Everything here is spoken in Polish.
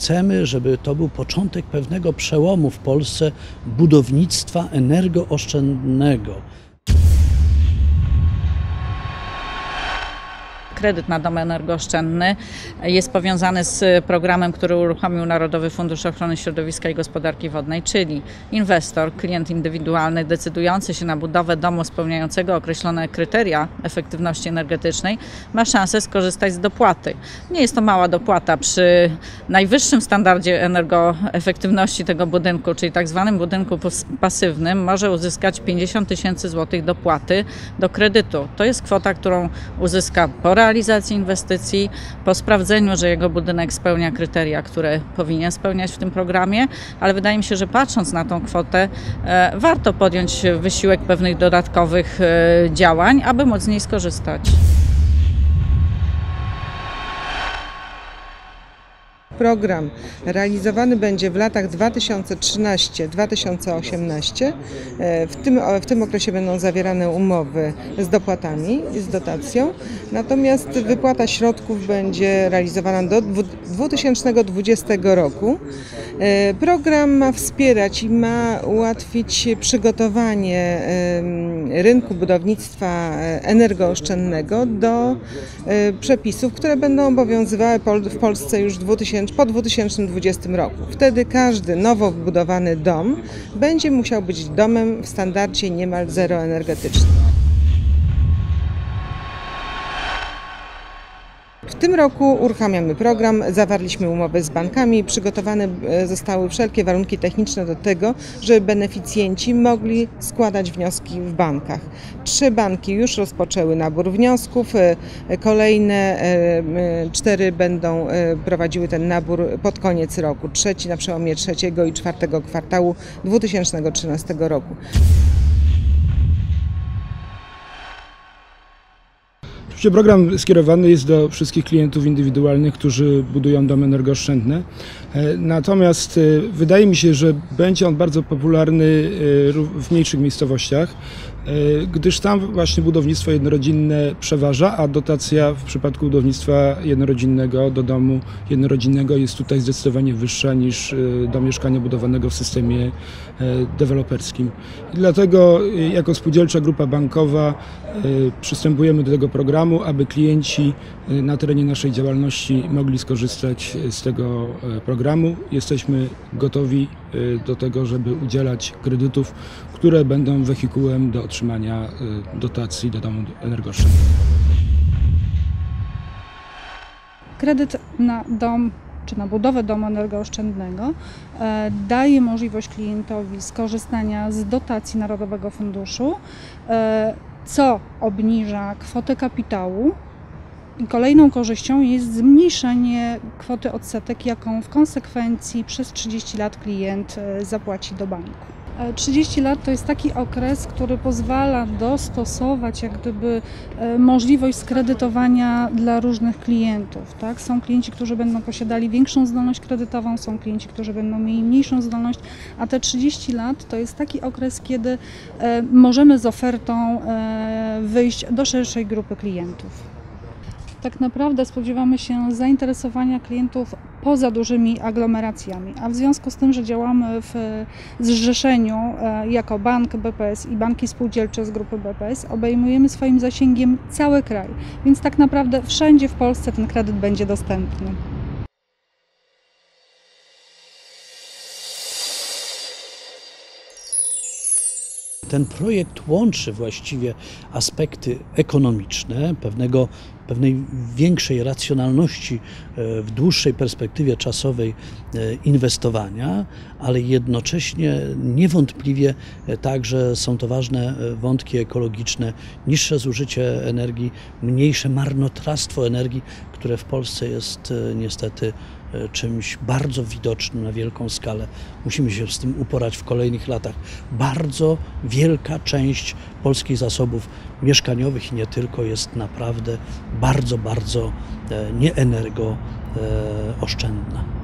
chcemy, żeby to był początek pewnego przełomu w Polsce budownictwa energooszczędnego. Kredyt na dom energooszczędny jest powiązany z programem, który uruchomił Narodowy Fundusz Ochrony Środowiska i Gospodarki Wodnej, czyli inwestor, klient indywidualny decydujący się na budowę domu spełniającego określone kryteria efektywności energetycznej ma szansę skorzystać z dopłaty. Nie jest to mała dopłata przy najwyższym standardzie energoefektywności tego budynku, czyli tak zwanym budynku pasywnym, może uzyskać 50 tysięcy złotych dopłaty do kredytu. To jest kwota, którą uzyska po realizacji inwestycji, po sprawdzeniu, że jego budynek spełnia kryteria, które powinien spełniać w tym programie, ale wydaje mi się, że patrząc na tą kwotę, e, warto podjąć wysiłek pewnych dodatkowych e, działań, aby móc z niej skorzystać. Program realizowany będzie w latach 2013-2018. E, w tym, w tym okresie będą zawierane umowy z dopłatami z dotacją, natomiast wypłata środków będzie realizowana do 2020 roku. E, program ma wspierać i ma ułatwić przygotowanie rynku budownictwa energooszczędnego do e, przepisów, które będą obowiązywały w Polsce już w 2000 po 2020 roku. Wtedy każdy nowo wybudowany dom będzie musiał być domem w standardzie niemal zeroenergetycznym. Tym roku uruchamiamy program, zawarliśmy umowy z bankami, przygotowane e, zostały wszelkie warunki techniczne do tego, żeby beneficjenci mogli składać wnioski w bankach. Trzy banki już rozpoczęły nabór wniosków, e, kolejne e, cztery będą prowadziły ten nabór pod koniec roku, trzeci na przełomie trzeciego i czwartego kwartału 2013 roku. Oczywiście program skierowany jest do wszystkich klientów indywidualnych, którzy budują domy energooszczędne. E, natomiast e, wydaje mi się, że będzie on bardzo popularny e, w mniejszych miejscowościach, gdyż tam właśnie budownictwo jednorodzinne przeważa, a dotacja w przypadku budownictwa jednorodzinnego do domu jednorodzinnego jest tutaj zdecydowanie wyższa niż do mieszkania budowanego w systemie deweloperskim. Dlatego jako spółdzielcza grupa bankowa przystępujemy do tego programu, aby klienci na terenie naszej działalności mogli skorzystać z tego programu programu. Jesteśmy gotowi y, do tego, żeby udzielać kredytów, które będą wehikułem do otrzymania y, dotacji do domu energooszczędnego. Kredyt na dom czy na budowę domu energooszczędnego e, daje możliwość klientowi skorzystania z dotacji Narodowego Funduszu, e, co obniża kwotę kapitału Kolejną korzyścią jest zmniejszenie kwoty odsetek, jaką w konsekwencji przez 30 lat klient e, zapłaci do banku. 30 e, lat to jest taki okres, który pozwala dostosować jak gdyby e, możliwość skredytowania dla różnych klientów. Tak? Są klienci, którzy będą posiadali większą zdolność kredytową, są klienci, którzy będą mieli mniejszą zdolność, a te 30 lat to jest taki okres, kiedy możemy z ofertą wyjść do szerszej grupy klientów tak naprawdę spodziewamy się zainteresowania klientów poza dużymi aglomeracjami, a w związku z tym, że działamy w zrzeszeniu e, jako bank BPS i banki spółdzielcze z grupy BPS, obejmujemy swoim zasięgiem cały kraj, więc tak naprawdę wszędzie w Polsce ten kredyt będzie dostępny. Ten projekt łączy właściwie aspekty ekonomiczne, pewnego, pewnej większej racjonalności e, w dłuższej perspektywie czasowej e, inwestowania, ale jednocześnie niewątpliwie e, także są to ważne wątki ekologiczne, niższe zużycie energii, mniejsze marnotrawstwo energii, które w Polsce jest niestety czymś bardzo widocznym na wielką skalę. Musimy się z tym uporać w kolejnych latach. Bardzo wielka część polskich zasobów mieszkaniowych i nie tylko jest naprawdę bardzo, bardzo e, nieenergooszczędna.